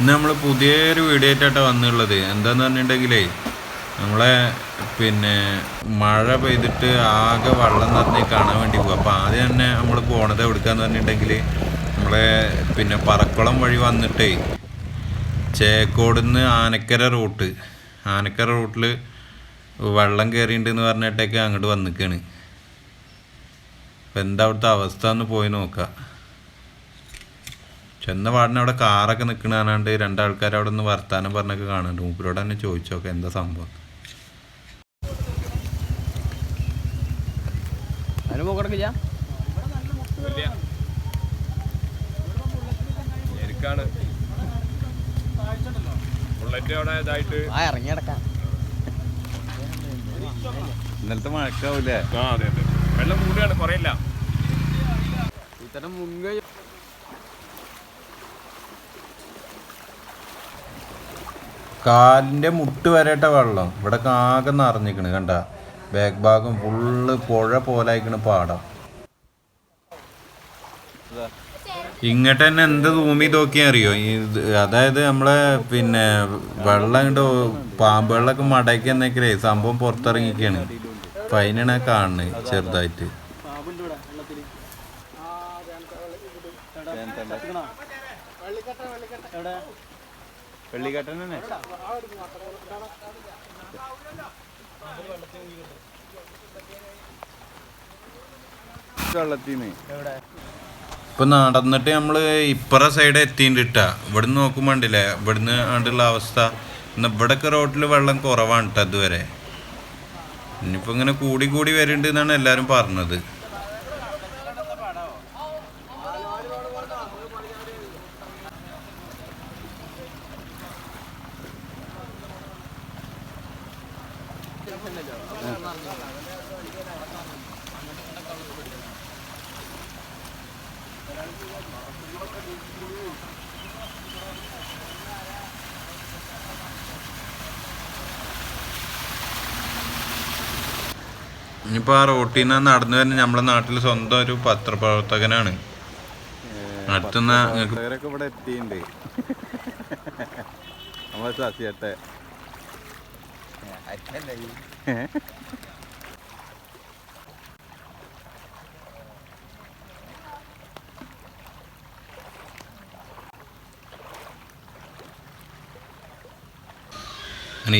ഇന്ന് നമ്മൾ പുതിയൊരു വീഡിയോ ആയിട്ടാണ് വന്നുള്ളത് എന്താന്ന് പറഞ്ഞിട്ടുണ്ടെങ്കിലേ നമ്മളെ പിന്നെ മഴ പെയ്തിട്ട് ആകെ വെള്ളം നിറഞ്ഞ് കാണാൻ വേണ്ടി പോകും അപ്പോൾ ആദ്യം തന്നെ നമ്മൾ പോണത് എവിടുക്കാന്ന് പറഞ്ഞിട്ടുണ്ടെങ്കിൽ നമ്മളെ പിന്നെ പറക്കുളം വഴി വന്നിട്ടേ ചേക്കോടുന്ന് ആനക്കര റൂട്ട്. ആനക്കര റൂട്ടിൽ വെള്ളം കയറിയിട്ടുണ്ടെന്ന് പറഞ്ഞിട്ടേക്ക് അങ്ങോട്ട് വന്നിക്കാണ്. അപ്പം എന്താ അവിടുത്തെ അവസ്ഥ ഒന്ന് പോയി നോക്കാം. ചെന്ന പാടിന് അവിടെ കാറൊക്കെ നിൽക്കണ കാണാണ്ട് രണ്ടാൾക്കാർ അവിടെ നിന്ന് വർത്താനം പറഞ്ഞൊക്കെ കാണുന്നുണ്ട്. മൂപ്പരോട് തന്നെ ചോദിച്ചു നോക്കാം എന്താ സംഭവം? ഇന്നലത്തെ മഴക്കാവൂലേ വെള്ളം കൂടുകയാണ് കുറയില്ല. ഇത്തരം മുങ്ങ കാലിന്റെ മുട്ട് വരേട്ട വെള്ളം. ഇവിടെ ആകെ നിറഞ്ഞിക്കണ് കണ്ട? ബാക്ക് ഭാഗം ഫുള്ള് പുഴ പോലെ ആയിക്കണ് പാടം. ഇങ്ങോട്ട് തന്നെ എന്ത് തൂമി നോക്കിയാ അറിയോ? അതായത് നമ്മളെ പിന്നെ വെള്ളം ഇങ്ങോട്ട് പാമ്പ് വെള്ളമൊക്കെ സംഭവം പുറത്തിറങ്ങിക്കാണ് ഫൈനാണ് കാണുന്നത് ചെറുതായിട്ട്. വെള്ളിക്കട്ടൻ തന്നെ ഇപ്പൊ നടന്നിട്ട് നമ്മൾ ഇപ്പറ സൈഡ് എത്തിയിട്ടാ ഇവിടുന്ന് നോക്കുമ്പോ ഉണ്ടല്ലേ ഇവിടുന്ന് ആണ്ടുള്ള അവസ്ഥ. എന്നാ ഇവിടൊക്കെ റോഡിൽ വെള്ളം കുറവാണ് കേട്ടോ അതുവരെ ഇനിയിപ്പോ ഇങ്ങനെ കൂടി കൂടി വരുന്നുണ്ട് എന്നാണ് എല്ലാരും പറഞ്ഞത്. ഇനിയിപ്പോ ആ റോട്ടിൽ നിന്ന് നടന്നു വരുന്ന നമ്മുടെ നാട്ടിൽ സ്വന്തം ഒരു പത്രപ്രവർത്തകനാണ്. അടുത്തുനിന്ന് ഇവിടെ എത്തിയിട്ടുണ്ട് നമ്മളെ ശശിയട്ടെ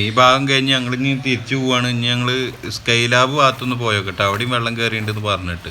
ഈ ഭാഗം കഴിഞ്ഞ് ഞങ്ങൾ ഇനി തിരിച്ചു പോവാണ്. ഇനി ഞങ്ങൾ സ്കൈലാബ് ഭാഗത്തുനിന്ന് പോയോക്കട്ടെ. അവിടെയും വെള്ളം കയറിയിട്ടുണ്ടെന്ന് പറഞ്ഞിട്ട്.